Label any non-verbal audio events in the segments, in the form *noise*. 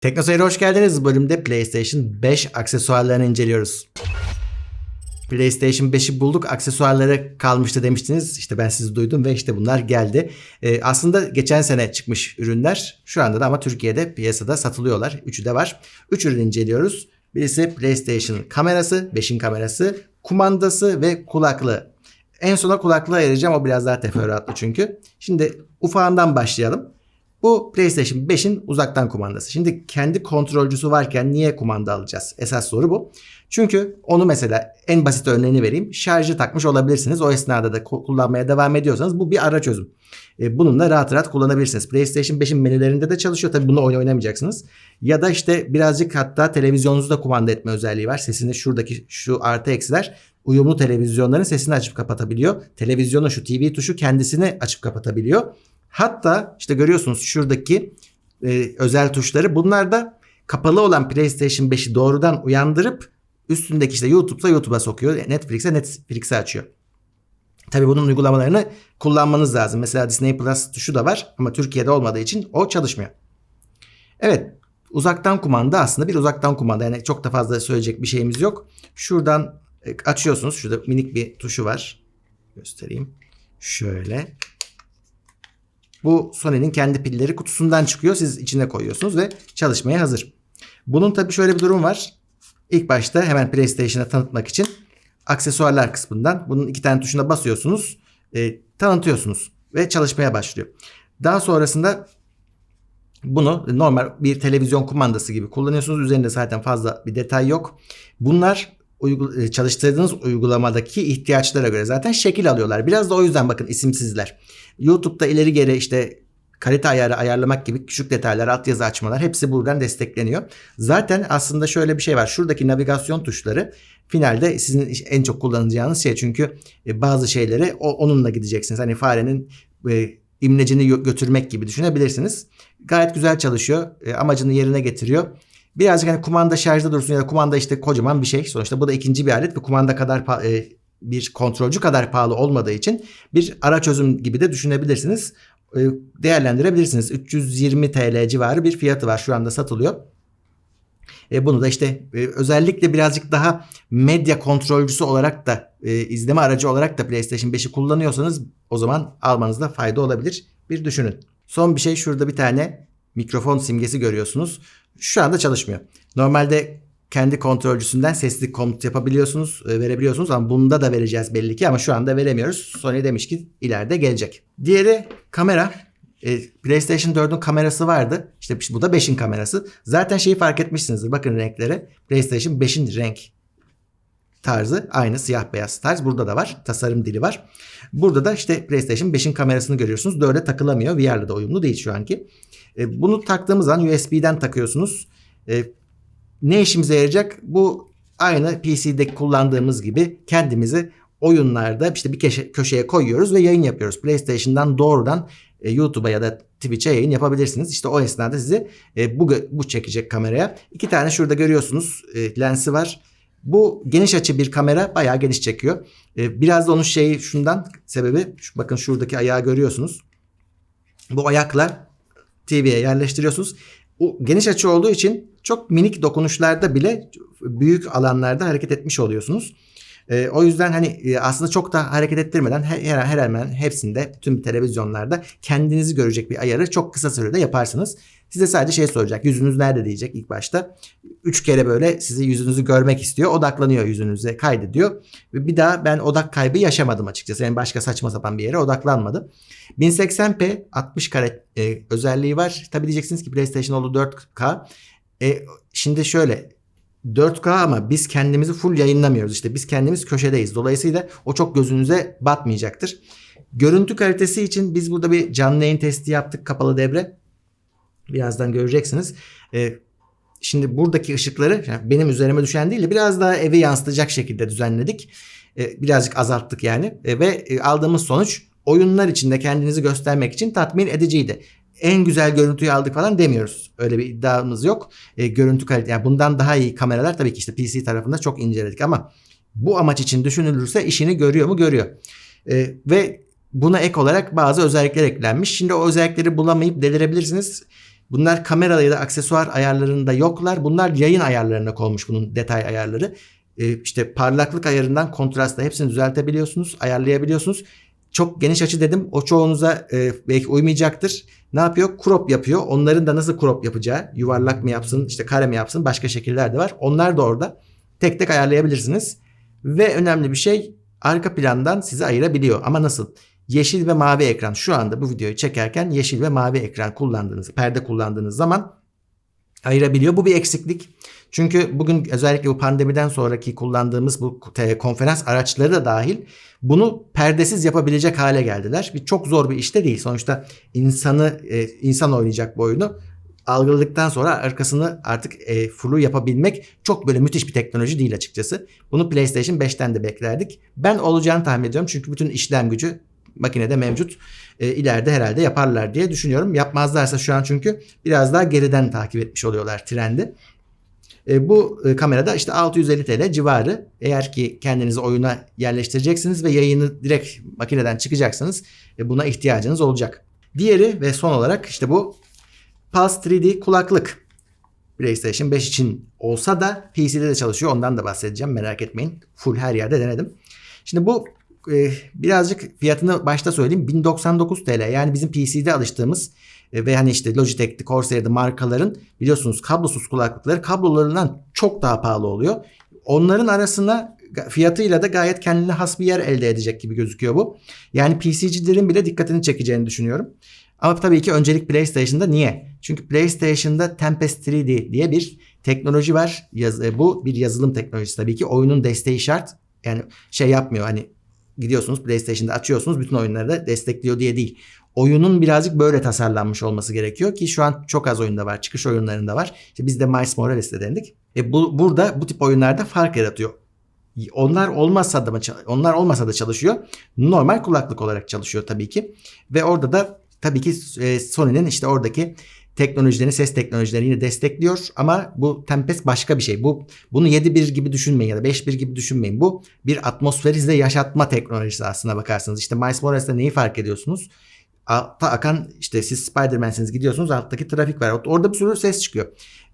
Teknoseyir'e hoş geldiniz. Bu bölümde PlayStation 5 aksesuarlarını inceliyoruz. PlayStation 5'i bulduk. Aksesuarları kalmıştı demiştiniz. İşte ben sizi duydum ve işte bunlar geldi. Ee, aslında geçen sene çıkmış ürünler. Şu anda da ama Türkiye'de piyasada satılıyorlar. Üçü de var. Üç ürün inceliyoruz. Birisi PlayStation kamerası, 5'in kamerası, kumandası ve kulaklığı. En sona kulaklığı ayıracağım. O biraz daha teferruatlı çünkü. Şimdi ufağından başlayalım. Bu PlayStation 5'in uzaktan kumandası. Şimdi kendi kontrolcüsü varken niye kumanda alacağız? Esas soru bu. Çünkü onu mesela en basit örneğini vereyim. Şarjı takmış olabilirsiniz. O esnada da ku- kullanmaya devam ediyorsanız bu bir ara çözüm. E, bununla rahat rahat kullanabilirsiniz. PlayStation 5'in menülerinde de çalışıyor. Tabii bunu oyun oynamayacaksınız. Ya da işte birazcık hatta televizyonunuzu da kumanda etme özelliği var. Sesini şuradaki şu artı eksiler uyumlu televizyonların sesini açıp kapatabiliyor. Televizyonun şu TV tuşu kendisini açıp kapatabiliyor. Hatta işte görüyorsunuz şuradaki e, özel tuşları bunlar da kapalı olan PlayStation 5'i doğrudan uyandırıp üstündeki işte YouTube'sa YouTube'a sokuyor. Netflix'e Netflix'e açıyor. Tabii bunun uygulamalarını kullanmanız lazım. Mesela Disney Plus tuşu da var ama Türkiye'de olmadığı için o çalışmıyor. Evet uzaktan kumanda aslında bir uzaktan kumanda. Yani çok da fazla söyleyecek bir şeyimiz yok. Şuradan e, açıyorsunuz. Şurada minik bir tuşu var. Göstereyim. Şöyle. Bu Sony'nin kendi pilleri kutusundan çıkıyor. Siz içine koyuyorsunuz ve çalışmaya hazır. Bunun tabii şöyle bir durum var. İlk başta hemen PlayStation'a tanıtmak için aksesuarlar kısmından bunun iki tane tuşuna basıyorsunuz. e, tanıtıyorsunuz ve çalışmaya başlıyor. Daha sonrasında bunu normal bir televizyon kumandası gibi kullanıyorsunuz. Üzerinde zaten fazla bir detay yok. Bunlar uygu- e, çalıştırdığınız uygulamadaki ihtiyaçlara göre zaten şekil alıyorlar. Biraz da o yüzden bakın isimsizler. YouTube'da ileri geri işte kalite ayarı ayarlamak gibi küçük detaylar, altyazı açmalar hepsi buradan destekleniyor. Zaten aslında şöyle bir şey var. Şuradaki navigasyon tuşları finalde sizin en çok kullanacağınız şey. Çünkü e, bazı şeyleri onunla gideceksiniz. Hani farenin e, imlecini gö- götürmek gibi düşünebilirsiniz. Gayet güzel çalışıyor. E, amacını yerine getiriyor. Birazcık hani kumanda şarjda dursun ya da kumanda işte kocaman bir şey. Sonuçta bu da ikinci bir alet ve kumanda kadar bir kontrolcü kadar pahalı olmadığı için bir ara çözüm gibi de düşünebilirsiniz. E, değerlendirebilirsiniz. 320 TL civarı bir fiyatı var şu anda satılıyor. E, bunu da işte e, özellikle birazcık daha medya kontrolcüsü olarak da e, izleme aracı olarak da PlayStation 5'i kullanıyorsanız o zaman almanızda fayda olabilir. Bir düşünün. Son bir şey şurada bir tane mikrofon simgesi görüyorsunuz. Şu anda çalışmıyor. Normalde kendi kontrolcüsünden sesli komut yapabiliyorsunuz, e, verebiliyorsunuz ama bunda da vereceğiz belli ki ama şu anda veremiyoruz. Sony demiş ki ileride gelecek. Diğeri kamera. E, PlayStation 4'ün kamerası vardı. İşte bu da 5'in kamerası. Zaten şeyi fark etmişsinizdir. Bakın renklere. PlayStation 5'in renk tarzı aynı siyah beyaz tarz. Burada da var. Tasarım dili var. Burada da işte PlayStation 5'in kamerasını görüyorsunuz. 4'e takılamıyor. VR'la da uyumlu değil şu anki. E, bunu taktığımız zaman USB'den takıyorsunuz. Ne işimize yarayacak? Bu aynı PC'de kullandığımız gibi kendimizi oyunlarda işte bir köşe, köşeye koyuyoruz ve yayın yapıyoruz. PlayStation'dan doğrudan e, YouTube'a ya da Twitch'e yayın yapabilirsiniz. İşte o esnada sizi e, bu bu çekecek kameraya. İki tane şurada görüyorsunuz e, lensi var. Bu geniş açı bir kamera bayağı geniş çekiyor. Biraz da onun şeyi şundan sebebi bakın şuradaki ayağı görüyorsunuz. Bu ayaklar TV'ye yerleştiriyorsunuz. O geniş açı olduğu için çok minik dokunuşlarda bile büyük alanlarda hareket etmiş oluyorsunuz. Ee, o yüzden hani e, aslında çok da hareket ettirmeden her, her, hemen hepsinde tüm televizyonlarda kendinizi görecek bir ayarı çok kısa sürede yaparsınız. Size sadece şey soracak. Yüzünüz nerede diyecek ilk başta. Üç kere böyle sizi yüzünüzü görmek istiyor. Odaklanıyor yüzünüze kaydediyor. Ve bir daha ben odak kaybı yaşamadım açıkçası. Yani başka saçma sapan bir yere odaklanmadım. 1080p 60 kare e, özelliği var. Tabi diyeceksiniz ki PlayStation oldu 4K. E, şimdi şöyle 4K ama biz kendimizi full yayınlamıyoruz. İşte biz kendimiz köşedeyiz. Dolayısıyla o çok gözünüze batmayacaktır. Görüntü kalitesi için biz burada bir canlı yayın testi yaptık kapalı devre. Birazdan göreceksiniz. E, şimdi buradaki ışıkları yani benim üzerime düşen değil de biraz daha evi yansıtacak şekilde düzenledik. E, birazcık azalttık yani. E, ve e, aldığımız sonuç oyunlar içinde kendinizi göstermek için tatmin ediciydi. En güzel görüntüyü aldık falan demiyoruz. Öyle bir iddiamız yok. E, görüntü kalite yani bundan daha iyi kameralar tabii ki işte PC tarafında çok inceledik ama bu amaç için düşünülürse işini görüyor mu görüyor. E, ve buna ek olarak bazı özellikler eklenmiş. Şimdi o özellikleri bulamayıp delirebilirsiniz. Bunlar kamera ya da aksesuar ayarlarında yoklar. Bunlar yayın ayarlarına konmuş bunun detay ayarları. Ee, işte parlaklık ayarından kontrasta hepsini düzeltebiliyorsunuz, ayarlayabiliyorsunuz. Çok geniş açı dedim. O çoğunuza e, belki uymayacaktır. Ne yapıyor? Crop yapıyor. Onların da nasıl crop yapacağı, yuvarlak mı yapsın, işte kare mi yapsın, başka şekiller de var. Onlar da orada. Tek tek ayarlayabilirsiniz. Ve önemli bir şey arka plandan sizi ayırabiliyor. Ama nasıl? Yeşil ve mavi ekran. Şu anda bu videoyu çekerken yeşil ve mavi ekran kullandığınız, perde kullandığınız zaman ayırabiliyor. Bu bir eksiklik. Çünkü bugün özellikle bu pandemiden sonraki kullandığımız bu konferans araçları da dahil bunu perdesiz yapabilecek hale geldiler. Bir çok zor bir işte değil. Sonuçta insanı e, insan oynayacak bu oyunu algıladıktan sonra arkasını artık e, full'u yapabilmek çok böyle müthiş bir teknoloji değil açıkçası. Bunu PlayStation 5'ten de beklerdik. Ben olacağını tahmin ediyorum çünkü bütün işlem gücü makinede mevcut. E, ileride herhalde yaparlar diye düşünüyorum. Yapmazlarsa şu an çünkü biraz daha geriden takip etmiş oluyorlar trendi. E, bu e, kamerada işte 650 TL civarı. Eğer ki kendinizi oyuna yerleştireceksiniz ve yayını direkt makineden çıkacaksınız. E, buna ihtiyacınız olacak. Diğeri ve son olarak işte bu Pulse 3D kulaklık. PlayStation 5 için olsa da PC'de de çalışıyor. Ondan da bahsedeceğim merak etmeyin. Full her yerde denedim. Şimdi bu e, birazcık fiyatını başta söyleyeyim. 1099 TL yani bizim PC'de alıştığımız e, ve hani işte Logitech'ti, Corsair'di markaların biliyorsunuz kablosuz kulaklıkları kablolarından çok daha pahalı oluyor. Onların arasına fiyatıyla da gayet kendine has bir yer elde edecek gibi gözüküyor bu. Yani PC'cilerin bile dikkatini çekeceğini düşünüyorum. Ama tabii ki öncelik PlayStation'da niye? Çünkü PlayStation'da Tempest 3D diye bir teknoloji var. Yaz, e, bu bir yazılım teknolojisi tabii ki. Oyunun desteği şart. Yani şey yapmıyor hani gidiyorsunuz PlayStation'da açıyorsunuz bütün oyunları da destekliyor diye değil. Oyunun birazcık böyle tasarlanmış olması gerekiyor ki şu an çok az oyunda var. Çıkış oyunlarında var. İşte biz de Miles Morales'te denedik. E bu, burada bu tip oyunlarda fark yaratıyor. Onlar olmazsa da onlar olmasa da çalışıyor. Normal kulaklık olarak çalışıyor tabii ki. Ve orada da tabii ki e, Sony'nin işte oradaki teknolojilerini, ses teknolojilerini destekliyor ama bu Tempest başka bir şey. Bu bunu 7.1 gibi düşünmeyin ya da 5.1 gibi düşünmeyin. Bu bir atmosferi size yaşatma teknolojisi aslına bakarsanız. İşte Miles Morales'te neyi fark ediyorsunuz? Altta akan işte siz Spider-Man'siniz gidiyorsunuz alttaki trafik var. Orada bir sürü ses çıkıyor.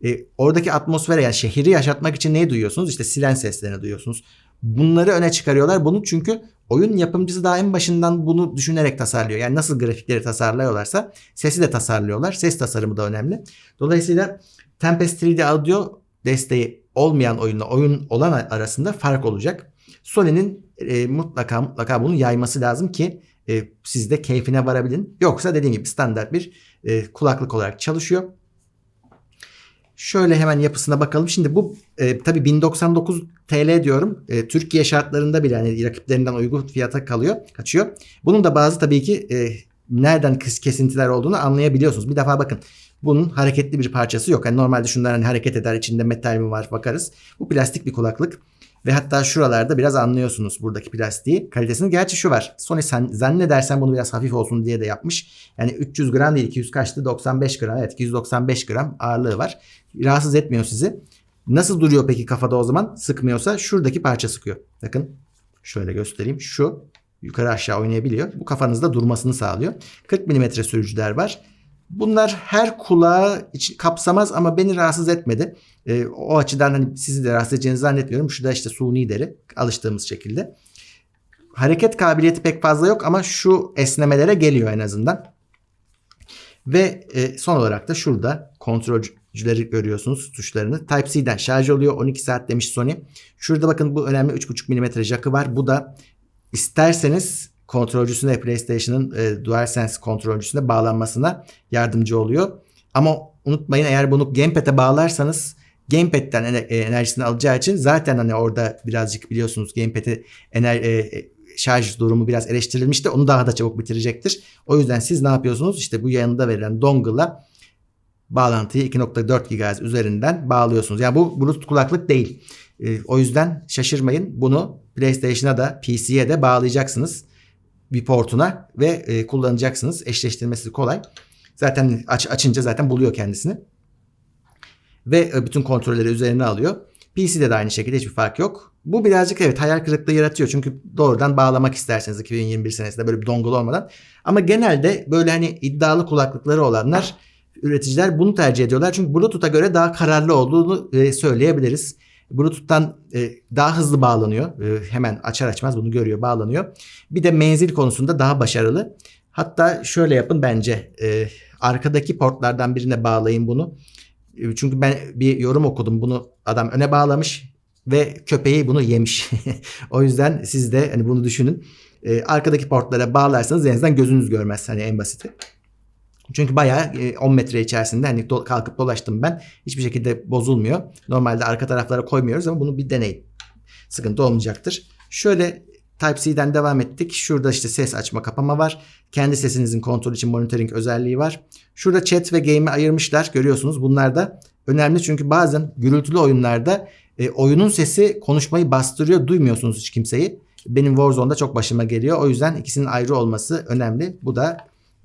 E, oradaki atmosfere yani şehri yaşatmak için neyi duyuyorsunuz? İşte siren seslerini duyuyorsunuz. Bunları öne çıkarıyorlar. Bunu çünkü oyun yapımcısı daha en başından bunu düşünerek tasarlıyor. Yani nasıl grafikleri tasarlıyorlarsa sesi de tasarlıyorlar. Ses tasarımı da önemli. Dolayısıyla Tempest 3D Audio desteği olmayan oyunla oyun olan arasında fark olacak. Sony'nin e, mutlaka mutlaka bunu yayması lazım ki e, siz de keyfine varabilin. Yoksa dediğim gibi standart bir e, kulaklık olarak çalışıyor. Şöyle hemen yapısına bakalım. Şimdi bu e, tabii 1099 TL diyorum. E, Türkiye şartlarında bile hani rakiplerinden uygun fiyata kalıyor, kaçıyor. Bunun da bazı tabii ki e, nereden kesintiler olduğunu anlayabiliyorsunuz. Bir defa bakın. Bunun hareketli bir parçası yok. Yani normalde şunlar hani hareket eder, içinde metal mi var bakarız. Bu plastik bir kulaklık. Ve hatta şuralarda biraz anlıyorsunuz buradaki plastiği. Kalitesini gerçi şu var. Sony sen, zannedersen bunu biraz hafif olsun diye de yapmış. Yani 300 gram değil 200 kaçtı 95 gram. Evet 295 gram ağırlığı var. Rahatsız etmiyor sizi. Nasıl duruyor peki kafada o zaman? Sıkmıyorsa şuradaki parça sıkıyor. Bakın şöyle göstereyim. Şu yukarı aşağı oynayabiliyor. Bu kafanızda durmasını sağlıyor. 40 mm sürücüler var. Bunlar her kulağı kapsamaz ama beni rahatsız etmedi. E, o açıdan hani sizi de rahatsız edeceğini zannetmiyorum. Şu da işte suni deri alıştığımız şekilde. Hareket kabiliyeti pek fazla yok ama şu esnemelere geliyor en azından. Ve e, son olarak da şurada kontrolcüleri görüyorsunuz tuşlarını. Type-C'den şarj oluyor. 12 saat demiş Sony. Şurada bakın bu önemli 3.5 mm jackı var. Bu da isterseniz kontrolcüsüne PlayStation'ın e, DualSense kontrolcüsüne bağlanmasına yardımcı oluyor. Ama unutmayın eğer bunu gamepad'e bağlarsanız gamepad'den e, enerjisini alacağı için zaten hani orada birazcık biliyorsunuz gamepad'i ener e, şarj durumu biraz eleştirilmişti. Onu daha da çabuk bitirecektir. O yüzden siz ne yapıyorsunuz? İşte bu yanında verilen dongle'la bağlantıyı 2.4 GHz üzerinden bağlıyorsunuz. Yani bu Bluetooth kulaklık değil. E, o yüzden şaşırmayın. Bunu PlayStation'a da PC'ye de bağlayacaksınız bir portuna ve e, kullanacaksınız. Eşleştirmesi kolay. Zaten aç, açınca zaten buluyor kendisini. Ve e, bütün kontrolleri üzerine alıyor. PC'de de aynı şekilde hiçbir fark yok. Bu birazcık evet hayal kırıklığı yaratıyor. Çünkü doğrudan bağlamak isterseniz 2021 senesinde böyle bir dongle olmadan. Ama genelde böyle hani iddialı kulaklıkları olanlar üreticiler bunu tercih ediyorlar. Çünkü Bluetooth'a göre daha kararlı olduğunu e, söyleyebiliriz. Bluetooth'tan e, daha hızlı bağlanıyor. E, hemen açar açmaz bunu görüyor, bağlanıyor. Bir de menzil konusunda daha başarılı. Hatta şöyle yapın bence. E, arkadaki portlardan birine bağlayın bunu. E, çünkü ben bir yorum okudum. Bunu adam öne bağlamış ve köpeği bunu yemiş. *laughs* o yüzden siz de hani bunu düşünün. E, arkadaki portlara bağlarsanız en azından gözünüz görmez hani en basiti. Çünkü bayağı e, 10 metre içerisinde hani kalkıp dolaştım ben. Hiçbir şekilde bozulmuyor. Normalde arka taraflara koymuyoruz ama bunu bir deneyin. Sıkıntı olmayacaktır. Şöyle Type-C'den devam ettik. Şurada işte ses açma kapama var. Kendi sesinizin kontrol için monitoring özelliği var. Şurada chat ve game'i ayırmışlar. Görüyorsunuz bunlar da önemli çünkü bazen gürültülü oyunlarda e, oyunun sesi konuşmayı bastırıyor. Duymuyorsunuz hiç kimseyi. Benim Warzone'da çok başıma geliyor. O yüzden ikisinin ayrı olması önemli. Bu da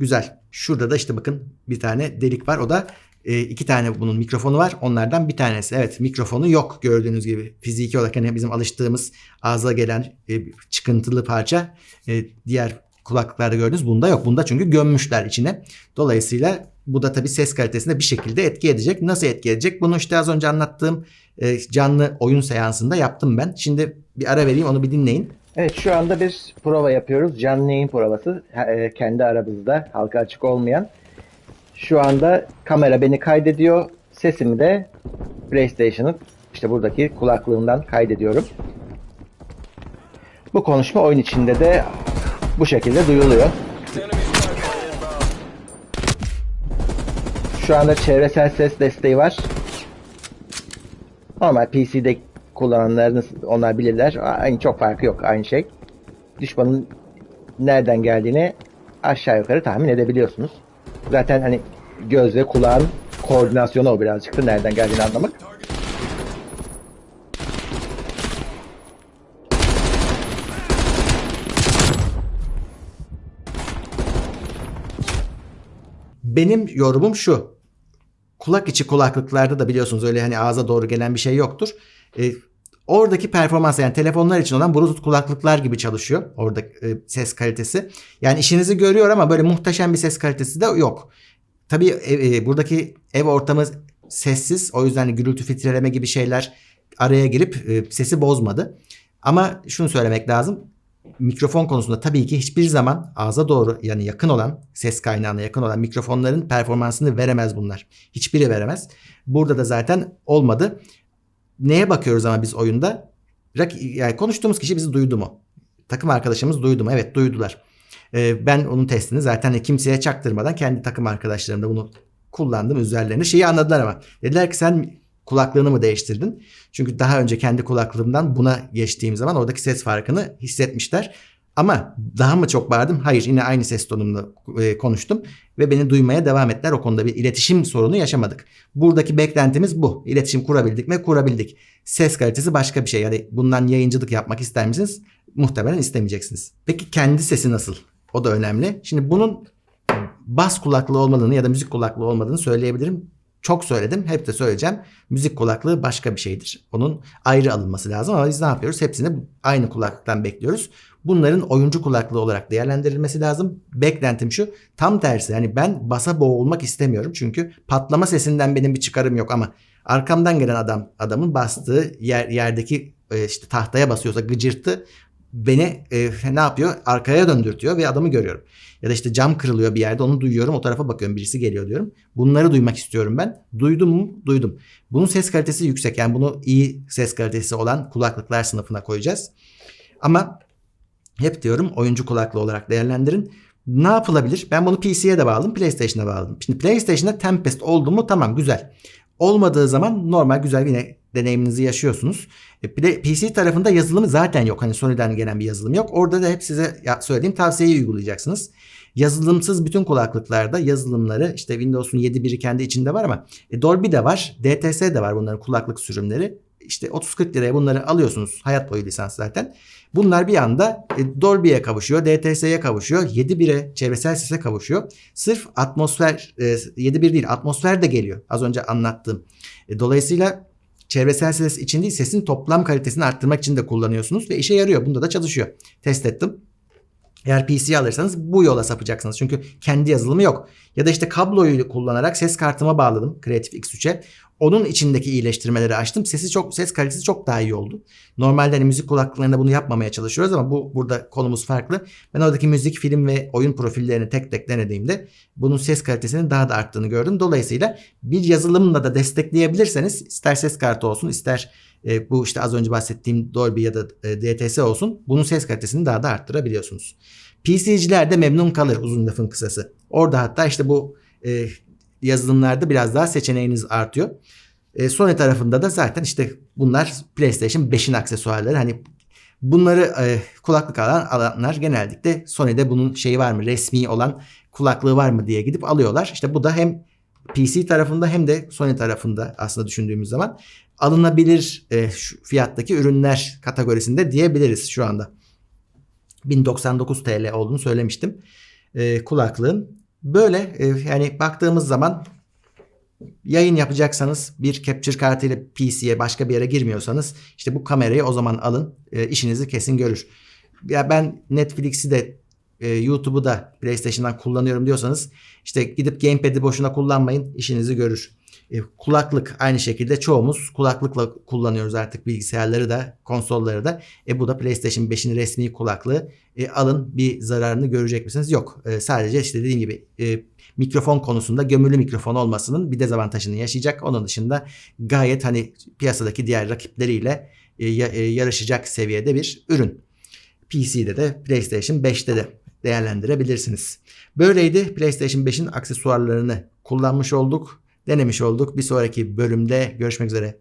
güzel. Şurada da işte bakın bir tane delik var. O da e, iki tane bunun mikrofonu var. Onlardan bir tanesi. Evet mikrofonu yok gördüğünüz gibi. Fiziki olarak hani bizim alıştığımız ağza gelen e, çıkıntılı parça. E, diğer kulaklıklarda gördünüz. Bunda yok. Bunda çünkü gömmüşler içine. Dolayısıyla bu da tabii ses kalitesine bir şekilde etki edecek. Nasıl etki edecek? Bunu işte az önce anlattığım e, canlı oyun seansında yaptım ben. Şimdi bir ara vereyim onu bir dinleyin. Evet şu anda bir prova yapıyoruz. Canlı yayın provası. E, kendi aramızda halka açık olmayan. Şu anda kamera beni kaydediyor. Sesimi de PlayStation'ın işte buradaki kulaklığından kaydediyorum. Bu konuşma oyun içinde de bu şekilde duyuluyor. Şu anda çevresel ses desteği var. Normal PC'de kullananlarınız onlar bilirler. Aynı çok farkı yok aynı şey. Düşmanın nereden geldiğini aşağı yukarı tahmin edebiliyorsunuz. Zaten hani göz ve kulağın koordinasyonu o birazcık da nereden geldiğini anlamak. Benim yorumum şu. Kulak içi kulaklıklarda da biliyorsunuz öyle hani ağza doğru gelen bir şey yoktur. E, oradaki performans yani telefonlar için olan Bluetooth kulaklıklar gibi çalışıyor orada e, ses kalitesi. Yani işinizi görüyor ama böyle muhteşem bir ses kalitesi de yok. Tabii e, e, buradaki ev ortamı sessiz o yüzden gürültü filtreleme gibi şeyler araya girip e, sesi bozmadı. Ama şunu söylemek lazım. Mikrofon konusunda tabii ki hiçbir zaman ağza doğru yani yakın olan ses kaynağına yakın olan mikrofonların performansını veremez bunlar. Hiçbiri veremez. Burada da zaten olmadı. Neye bakıyoruz ama biz oyunda? Yani konuştuğumuz kişi bizi duydu mu? Takım arkadaşımız duydu mu? Evet duydular. Ee, ben onun testini zaten kimseye çaktırmadan kendi takım arkadaşlarımda bunu kullandım üzerlerine. Şeyi anladılar ama. Dediler ki sen kulaklığını mı değiştirdin? Çünkü daha önce kendi kulaklığımdan buna geçtiğim zaman oradaki ses farkını hissetmişler. Ama daha mı çok bağırdım? Hayır yine aynı ses tonumla e, konuştum ve beni duymaya devam ettiler. O konuda bir iletişim sorunu yaşamadık. Buradaki beklentimiz bu. İletişim kurabildik mi? Kurabildik. Ses kalitesi başka bir şey. Yani bundan yayıncılık yapmak ister misiniz? Muhtemelen istemeyeceksiniz. Peki kendi sesi nasıl? O da önemli. Şimdi bunun bas kulaklığı olmadığını ya da müzik kulaklığı olmadığını söyleyebilirim. Çok söyledim. Hep de söyleyeceğim. Müzik kulaklığı başka bir şeydir. Onun ayrı alınması lazım ama biz ne yapıyoruz? Hepsini aynı kulaklıktan bekliyoruz. Bunların oyuncu kulaklığı olarak değerlendirilmesi lazım. Beklentim şu. Tam tersi. Yani ben basa boğulmak istemiyorum. Çünkü patlama sesinden benim bir çıkarım yok ama arkamdan gelen adam adamın bastığı yer yerdeki e, işte tahtaya basıyorsa gıcırtı beni e, ne yapıyor? Arkaya döndürtüyor ve adamı görüyorum. Ya da işte cam kırılıyor bir yerde onu duyuyorum o tarafa bakıyorum birisi geliyor diyorum. Bunları duymak istiyorum ben. Duydum mu? Duydum. Bunun ses kalitesi yüksek yani bunu iyi ses kalitesi olan kulaklıklar sınıfına koyacağız. Ama hep diyorum oyuncu kulaklığı olarak değerlendirin. Ne yapılabilir? Ben bunu PC'ye de bağladım, PlayStation'a bağladım. Şimdi PlayStation'da Tempest oldu mu tamam güzel. Olmadığı zaman normal güzel yine deneyiminizi yaşıyorsunuz. E, PC tarafında yazılımı zaten yok. Hani Sony'den gelen bir yazılım yok. Orada da hep size söylediğim tavsiyeyi uygulayacaksınız. Yazılımsız bütün kulaklıklarda yazılımları işte Windows'un 7.1'i kendi içinde var ama e, Dolby de var, DTS de var bunların kulaklık sürümleri. İşte 30-40 liraya bunları alıyorsunuz. Hayat boyu lisans zaten. Bunlar bir anda e, Dolby'ye kavuşuyor, DTS'ye kavuşuyor, 7.1'e çevresel sese kavuşuyor. Sırf atmosfer, e, 7.1 değil atmosfer de geliyor. Az önce anlattığım. E, dolayısıyla çevresel ses için değil sesin toplam kalitesini arttırmak için de kullanıyorsunuz ve işe yarıyor. Bunda da çalışıyor. Test ettim. Eğer PC alırsanız bu yola sapacaksınız. Çünkü kendi yazılımı yok. Ya da işte kabloyu kullanarak ses kartıma bağladım Creative X3'e. Onun içindeki iyileştirmeleri açtım. Sesi çok ses kalitesi çok daha iyi oldu. Normalde hani müzik kulaklıklarında bunu yapmamaya çalışıyoruz ama bu burada konumuz farklı. Ben oradaki müzik, film ve oyun profillerini tek tek denediğimde bunun ses kalitesinin daha da arttığını gördüm. Dolayısıyla bir yazılımla da destekleyebilirseniz ister ses kartı olsun ister e, bu işte az önce bahsettiğim Dolby ya da e, DTS olsun bunun ses kalitesini daha da arttırabiliyorsunuz. PC'ciler de memnun kalır uzun lafın kısası. Orada hatta işte bu e, yazılımlarda biraz daha seçeneğiniz artıyor. E, Sony tarafında da zaten işte bunlar PlayStation 5'in aksesuarları. Hani bunları e, kulaklık alan alanlar genellikle Sony'de bunun şeyi var mı resmi olan kulaklığı var mı diye gidip alıyorlar. İşte bu da hem PC tarafında hem de Sony tarafında aslında düşündüğümüz zaman alınabilir e, fiyattaki ürünler kategorisinde diyebiliriz şu anda. 1099 TL olduğunu söylemiştim e, kulaklığın. Böyle e, yani baktığımız zaman yayın yapacaksanız bir capture kartıyla PC'ye başka bir yere girmiyorsanız işte bu kamerayı o zaman alın e, işinizi kesin görür. Ya ben Netflix'i de e, YouTube'u da PlayStation'dan kullanıyorum diyorsanız işte gidip gamepad'i boşuna kullanmayın işinizi görür. E, kulaklık aynı şekilde çoğumuz kulaklıkla kullanıyoruz artık bilgisayarları da konsolları da. E bu da PlayStation 5'in resmi kulaklığı. E, alın bir zararını görecek misiniz? Yok. E, sadece işte dediğim gibi e, mikrofon konusunda gömülü mikrofon olmasının bir dezavantajını yaşayacak. Onun dışında gayet hani piyasadaki diğer rakipleriyle e, e, yarışacak seviyede bir ürün. PC'de de PlayStation 5'te de değerlendirebilirsiniz. Böyleydi PlayStation 5'in aksesuarlarını kullanmış olduk, denemiş olduk. Bir sonraki bölümde görüşmek üzere.